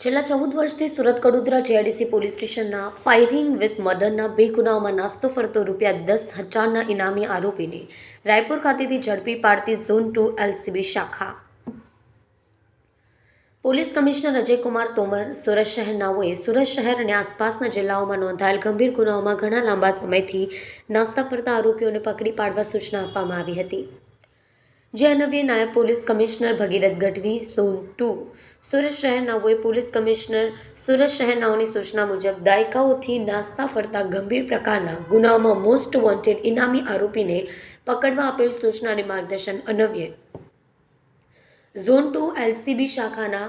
છેલ્લા ચૌદ વર્ષથી સુરત કડોદરા જેઆઈડીસી પોલીસ સ્ટેશનના ફાયરિંગ વિથ મર્ડરના બે ગુનાઓમાં નાસ્તો ફરતો રૂપિયા દસ હજારના ઇનામી આરોપીને રાયપુર ખાતેથી ઝડપી પાડતી ઝોન ટુ એલસીબી શાખા. પોલીસ કમિશનર અજયકુમાર તોમર સુરત શહેરનાઓએ સુરત શહેર અને આસપાસના જિલ્લાઓમાં નોંધાયેલ ગંભીર ગુનાઓમાં ઘણા લાંબા સમયથી નાસ્તા ફરતા આરોપીઓને પકડી પાડવા સૂચના આપવામાં આવી હતી. જે અન્વયે નાયબ police commissioner Bhagirath Gadhvi zone two, Surat શહેરનાઓએ police commissioner, Surat શહેરનાઓની સૂચના મુજબ દાયકાઓથી નાસ્તા ફરતા ગંભીર પ્રકારના ગુનાઓમાં મોસ્ટ વોન્ટેડ ઇનામી આરોપીને પકડવા આપેલ સૂચના અને માર્ગદર્શન અન્વયે. ઝોન ટુ એલસીબી શાખાના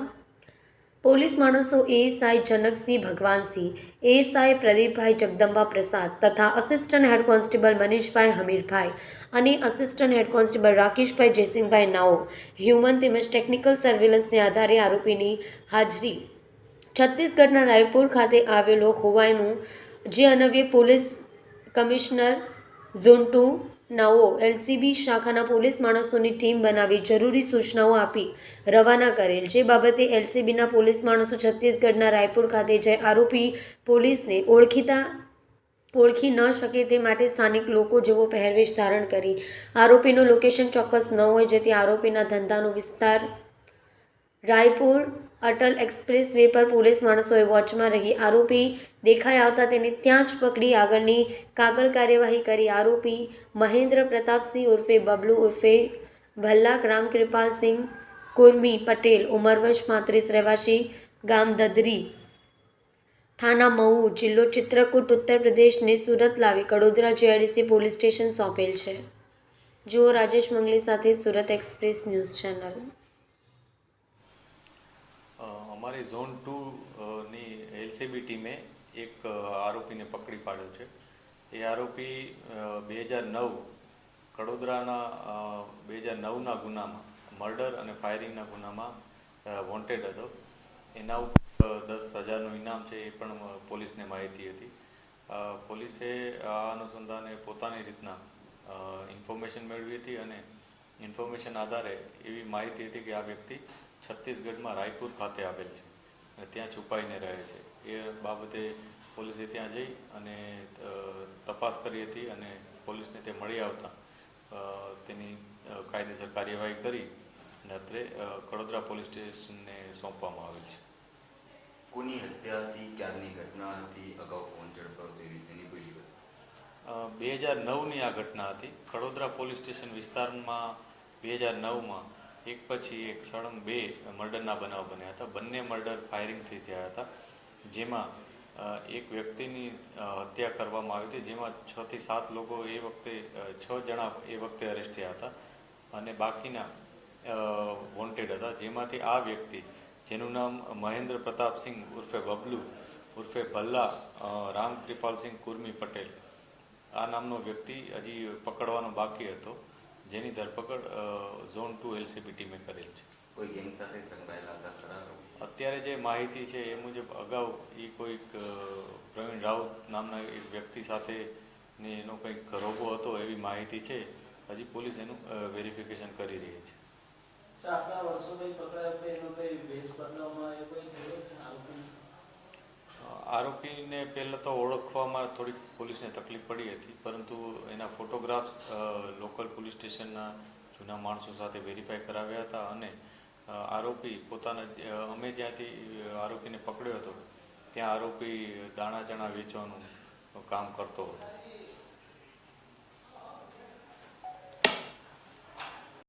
પોલીસ માણસો એએસઆઈ જનકસિંહ ભગવાનસિંહ એએસઆઈ પ્રદીપભાઈ જગદંબા પ્રસાદ તથા assistant head constable Manishbhai Hamirbhai અને assistant head constable Rakeshbhai Jaysinhbhai નાઓ. Human તેમજ ટેકનિકલ સર્વેલન્સને આધારે આરોપીની હાજરી. છત્તીસગઢના રાયપુર ખાતે આવેલો હોવાનું જે અનવ્ય પોલીસ કમિશનર ઝોન ટુ નાઓ એલસીબી શાખાના પોલીસ માણસોની ટીમ બનાવી જરૂરી સૂચનાઓ આપી રવાના કરેલ. જે બાબતે એલસીબીના પોલીસ માણસો છત્તીસગઢના રાયપુર ખાતે જઈ આરોપી પોલીસને ઓળખીતા, ઓળખી ન શકે તે માટે સ્થાનિક લોકો જેવો પહેરવેશ ધારણ કરી. આરોપીનું લોકેશન ચોક્કસ ન હોય જેથી આરોપીના ધંધાનો વિસ્તાર રાયપુર અટલ એક્સપ્રેસ વે પર પોલીસ માણસોએ વોચમાં રહી. આરોપી દેખાઈ આવતા તેને ત્યાં જ પકડી આગળની કાગળ કાર્યવાહી કરી. આરોપી મહેન્દ્ર પ્રતાપસિંહ ઉર્ફે બબલુ ઉર્ફે ભલ્લાક રામકૃપાલસિંહ કુર્મી પટેલ, ઉંમર પાંત્રીસ, રહેવાસી ગામ દદરી થાના મઉ જિલ્લો ચિત્રકૂટ, ઉત્તર પ્રદેશને સુરત લાવી કડોદરા જીઆઈડીસી પોલીસ સ્ટેશન સોંપેલ છે. જુઓ રાજેશ મંગલી સાથે સુરત એક્સપ્રેસ ન્યૂઝ ચેનલ. અમારી ઝોન ટુ ની એલસીબી ટીમે એક આરોપીને પકડી પાડ્યો છે. એ આરોપી બે હજાર નવ કડોદરાના બે હજાર નવના ગુનામાં, મર્ડર અને ફાયરિંગના ગુનામાં વોન્ટેડ હતો. એના ઉપર દસ હજારનું ઇનામ છે એ પણ પોલીસને માહિતી હતી. પોલીસે આ અનુસંધાને પોતાની રીતના ઇન્ફોર્મેશન મેળવી હતી અને ઇન્ફોર્મેશન આધારે એવી માહિતી હતી કે આ વ્યક્તિ છત્તીસગઢમાં રાયપુર ખાતે આવેલ છે અને ત્યાં છુપાઈને રહે છે. એ બાબતે પોલીસે ત્યાં જઈ અને તપાસ કરી હતી અને પોલીસને તે મળી આવતા તેની કાયદેસર કાર્યવાહી કરી અને અત્રે કડોદરા પોલીસ સ્ટેશનને સોંપવામાં આવેલ છે. કોની હત્યા હતી ક્યારની ઘટના હતી અગાઉ કોણ ઝડપાયો તેવી તેની કોઈ વિગત? બે હજાર નવની આ ઘટના હતી. કડોદરા પોલીસ સ્ટેશન વિસ્તારમાં બે હજાર નવમાં એક પછી એક સળંગ બે મર્ડરના બનાવ બન્યા હતા. બંને મર્ડર ફાયરિંગથી થયા હતા. જેમાં એક વ્યક્તિની હત્યા કરવામાં આવી હતી. જેમાં છ થી સાત લોકો એ વખતે છ જણા એ વખતે અરેસ્ટ થયા હતા. અને બાકીના વોન્ટેડ હતા. જેમાંથી આ વ્યક્તિ, જેનું નામ મહેન્દ્ર પ્રતાપસિંહ ઉર્ફે બબલુ, ઉર્ફે ભલ્લા રામ કૃપાલસિંહ કુર્મી પટેલ, આ નામનો વ્યક્તિ હજી પકડવાનો બાકી હતો. જેની ધરપકડ ઝોન ટુ એલસીબી ટીમે કરેલ છે. કોઈ ગેંગ સાથે સંકળાયેલા હતા ખરા અત્યારે જે માહિતી છે એ મુજબ અગાઉ એ કોઈક પ્રવીણ રાઉત નામના એક વ્યક્તિ સાથે ને એનો કંઈક ઘરોબો હતો એવી માહિતી છે. હજી પોલીસ એનું વેરિફિકેશન કરી રહી છે. આટલા વર્ષો કંઈ પકડાયો એનો કંઈ વેશ બદલાવમાં એ કોઈ થયો આરોપીને પહેલાં તો ઓળખવામાં થોડીક પોલીસને તકલીફ પડી હતી, પરંતુ એના ફોટોગ્રાફ્સ લોકલ પોલીસ સ્ટેશનના જૂના માણસો સાથે વેરીફાઈ કરાવ્યા હતા અને આરોપી પોતાના અમે જ્યાંથી આરોપીને પકડ્યો હતો, ત્યાં આરોપી દાણા ચણા વેચવાનું કામ કરતો હતો.